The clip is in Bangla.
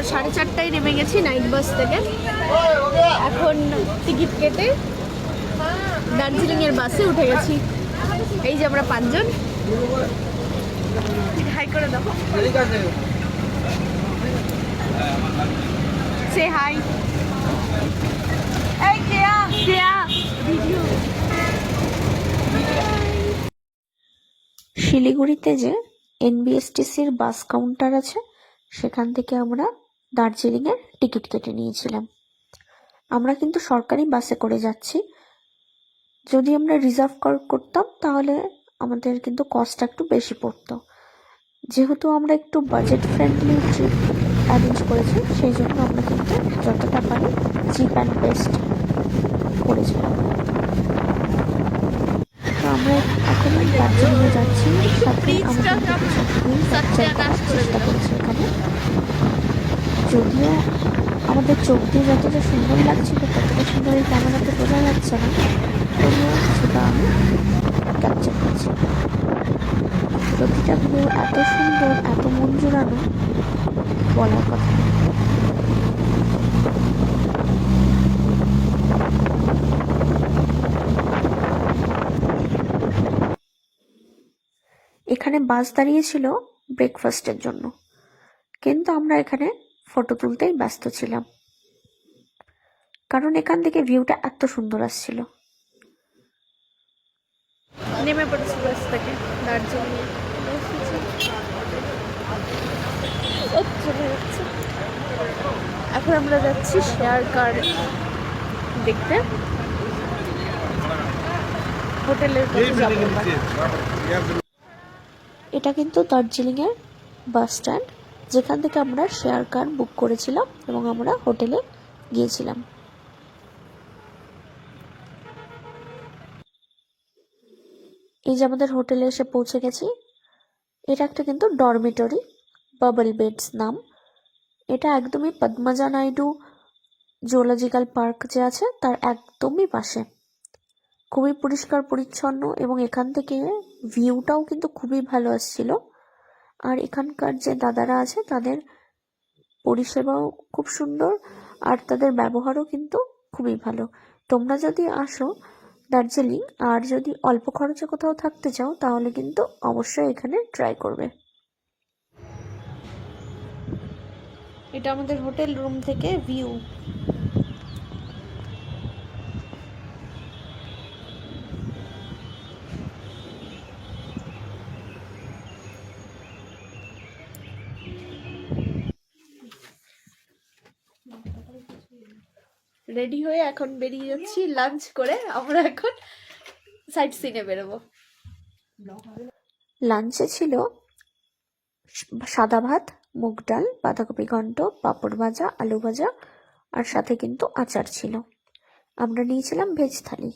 আমরা সাড়ে চারটায় নেমে গেছি নাইট বাস থেকে। এখন টিকিট কেটে দার্জিলিং এর বাসে উঠে গেছি। এই যে আমরা পাঁচজন। হাই করে সে হাই শিলিগুড়িতে যে এনবিএসটিসির বাস কাউন্টার আছে, সেখান থেকে আমরা দার্জিলিংয়ের টিকিট কেটে নিয়েছিলাম। আমরা কিন্তু সরকারি বাসে করে যাচ্ছি। যদি আমরা রিজার্ভ করতাম তাহলে আমাদের কিন্তু কস্টটা একটু বেশি পড়তো। যেহেতু আমরা একটু বাজেট ফ্রেন্ডলি ট্রিপ অ্যারেঞ্জ করেছি সেই জন্য আমরা কিন্তু যতটা পারি চিপ অ্যান্ড বেস্ট করেছিলাম। তো আমরা এখন দার্জিলিংয়ে যাচ্ছি। সাথে করার চেষ্টা করছি এখানে। যদিও আমাদের চোখ দিয়ে যতটা সুন্দর লাগছিল, ততটা সুন্দর এই ক্যামেরাতে বোঝা যাচ্ছে না। তবুও কিছুটা আমি ক্যাপচার করছি। প্রতিটা ভিউ এত সুন্দর, এত মন জোড়ানো বলার কথা এখানে বাস দাঁড়িয়েছিল ব্রেকফাস্টের জন্য। কিন্তু আমরা এখানে ফটো তুলতেই ব্যস্ত ছিলাম। কারণ এখান থেকে ভিউটা এত সুন্দর আসছিল। নেমে পড়েছি বাস থেকে দার্জিলিং। এখন আমরা যাচ্ছি শেয়ার কার দেখতে। হোটেলের। এটা কিন্তু দার্জিলিংয়ের বাস স্ট্যান্ড। যেখান থেকে আমরা শেয়ার কার বুক করেছিলাম এবং আমরা হোটেলে গিয়েছিলাম। এই যে আমাদের হোটেলে এসে পৌঁছে গেছি, এটা একটা কিন্তু ডরমিটরি বাবল বেডস নাম। এটা একদমই পদ্মাজা নাইডু জুওলজিক্যাল পার্ক যে আছে, তার একদমই পাশে। খুবই পরিষ্কার পরিচ্ছন্ন এবং এখান থেকে ভিউটাও কিন্তু খুবই ভালো আসছিল। আর এখানকার যে দাদারা আছে, তাদের পরিষেবাও খুব সুন্দর আর তাদের ব্যবহারও কিন্তু খুবই ভালো। তোমরা যদি আসো দার্জিলিং আর যদি অল্প খরচে কোথাও থাকতে চাও, তাহলে কিন্তু অবশ্যই এখানে ট্রাই করবে। এটা আমাদের হোটেল রুম থেকে ভিউ রেডি হয়ে এখন বেরিয়ে যাচ্ছি লাঞ্চ করে। আমরা এখন সাইড সিনে বেরোবো। লাঞ্চে ছিল সাদা ভাত, মুগ ডাল, বাঁধাকপি ঘণ্ট পাঁপড় ভাজা, আলু ভাজা, আর সাথে কিন্তু আচার ছিল। আমরা নিয়েছিলাম ভেজ থালি।